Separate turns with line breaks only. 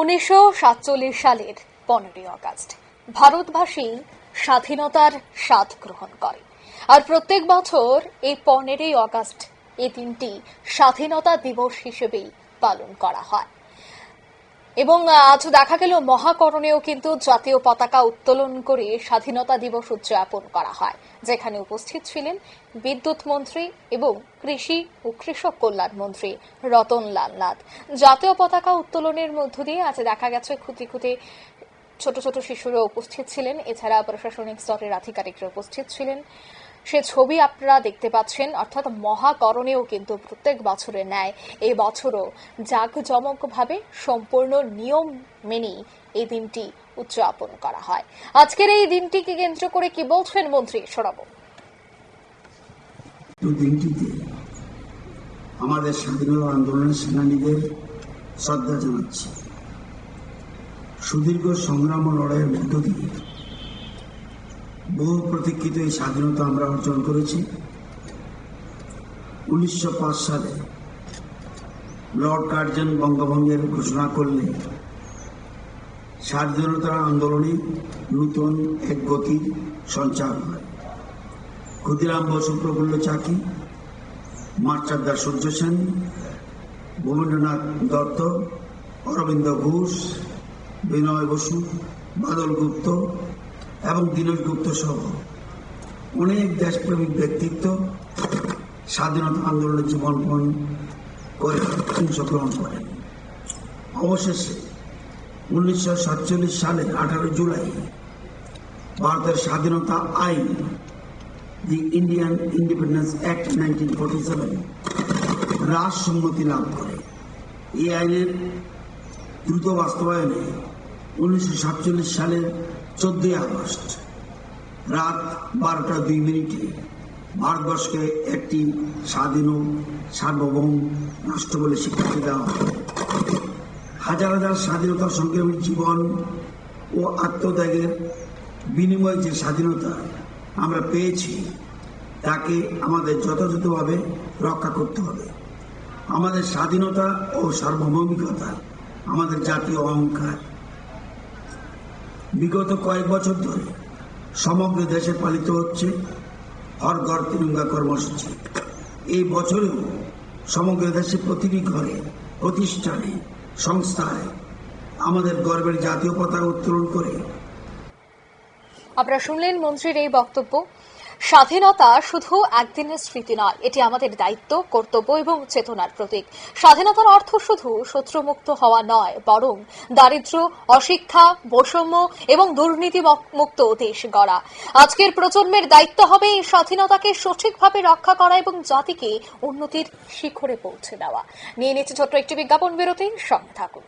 উনিশশো সাতচল্লিশ সালের পনেরোই আগস্ট, ভারতবাসী স্বাধীনতার স্বাদ গ্রহণ করে। আর প্রত্যেক বছর এই পনেরোই আগস্ট এ দিনটি স্বাধীনতা দিবস হিসেবেই পালন করা হয়। এবং আজ দেখা গেল মহাকরণেও কিন্তু জাতীয় পতাকা উত্তোলন করে স্বাধীনতা দিবস উদযাপন করা হয়। যেখানে উপস্থিত ছিলেন বিদ্যুৎ মন্ত্রী এবং কৃষি ও কৃষক কল্যাণ মন্ত্রী রতন লাল নাথ। জাতীয় পতাকা উত্তোলনের মধ্য দিয়ে আজ দেখা গেছে খুঁতি খুঁতি ছোট ছোট শিশুরা উপস্থিত ছিলেন। এছাড়া প্রশাসনিক স্তরের আধিকারিকরা উপস্থিত ছিলেন। সে ছবি আপনারা দেখতে পাচ্ছেন, অর্থাৎ মহাকরণেও কিন্তু প্রত্যেক বছরে ন্যায়। এই বছরও জাঁকজমকভাবে সম্পূর্ণ নিয়ম মেনেই এই দিনটি উদযাপন করা হয়। আজকের এই দিনটিকে কেন্দ্র করে কি বলছেন মন্ত্রী সরব
আমাদের স্বাধীনতা আন্দোলনের সেনানীদের শ্রদ্ধা জানাচ্ছি। সুদীর্ঘ সংগ্রাম ও লড়াইয়ের মধ্য দিয়ে বহু প্রতীক্ষিত এই স্বাধীনতা আমরা অর্জন করেছি। উনিশশো পাঁচ সালে লর্ড কার্জন বঙ্গভঙ্গের ঘোষণা করলে স্বাধীনতা আন্দোলনে নূতন এক গতির সঞ্চার হয়। ক্ষুদিরাম বসু, প্রফুল্ল চাকি মাস্টারদা সূর্য সেন ভূমেন্দ্রনাথ দত্ত, অরবিন্দ ঘোষ, বিনয় বসু, বাদল গুপ্ত এবং দীনেশ গুপ্ত সহ অনেক দেশপ্রেমিক ব্যক্তিত্ব স্বাধীনতা আন্দোলনে জীবনপণ করে, অংশগ্রহণ করেন অবশেষে উনিশশো সাতচল্লিশ সালের আঠারো জুলাই ভারতের স্বাধীনতা আইন, the Indian independence act nineteen forty seven রাজ সম্মতি লাভ করে। এই আইনের দ্রুত বাস্তবায়নে উনিশশো সাতচল্লিশ সালের চোদ্দই আগস্ট রাত বারোটা দুই মিনিটে ভারতবর্ষকে একটি স্বাধীন সার্বভৌম রাষ্ট্র বলে স্বীকৃতি দেওয়া হয়। হাজার হাজার স্বাধীনতা সংগ্রামীর জীবন ও আত্মত্যাগের বিনিময়ে যে স্বাধীনতা আমরা পেয়েছি, তাকে আমাদের যথাযথভাবে রক্ষা করতে হবে। আমাদের স্বাধীনতা ও সার্বভৌমিকতা আমাদের জাতীয় অহংকার বিগত কয়েক বছর ধরে সমগ্র দেশে পালিত হচ্ছে হর ঘর তিরঙ্গা কর্মসূচি। এই বছরেও সমগ্র দেশে প্রতিটি ঘরে, প্রতিষ্ঠানে, সংস্থায় আমাদের গর্বের জাতীয় পতাকা উত্তোলন করে।
আপনারা শুনলেন মন্ত্রীর এই বক্তব্য। স্বাধীনতা শুধু একদিনের স্মৃতি নয়, এটি আমাদের দায়িত্ব, কর্তব্য এবং চেতনার প্রতীক। স্বাধীনতার অর্থ শুধু শত্রুমুক্ত হওয়া নয়, বরং দারিদ্র অশিক্ষা, বৈষম্য এবং দুর্নীতি মুক্ত দেশ গড়া। আজকের প্রজন্মের দায়িত্ব হবে এই স্বাধীনতাকে সঠিকভাবে রক্ষা করা এবং জাতিকে উন্নতির শিখরে পৌঁছে দেওয়া। নিয়ে নিচ্ছে ছোট্ট একটি বিজ্ঞাপন বিরতি, সঙ্গে থাকুন।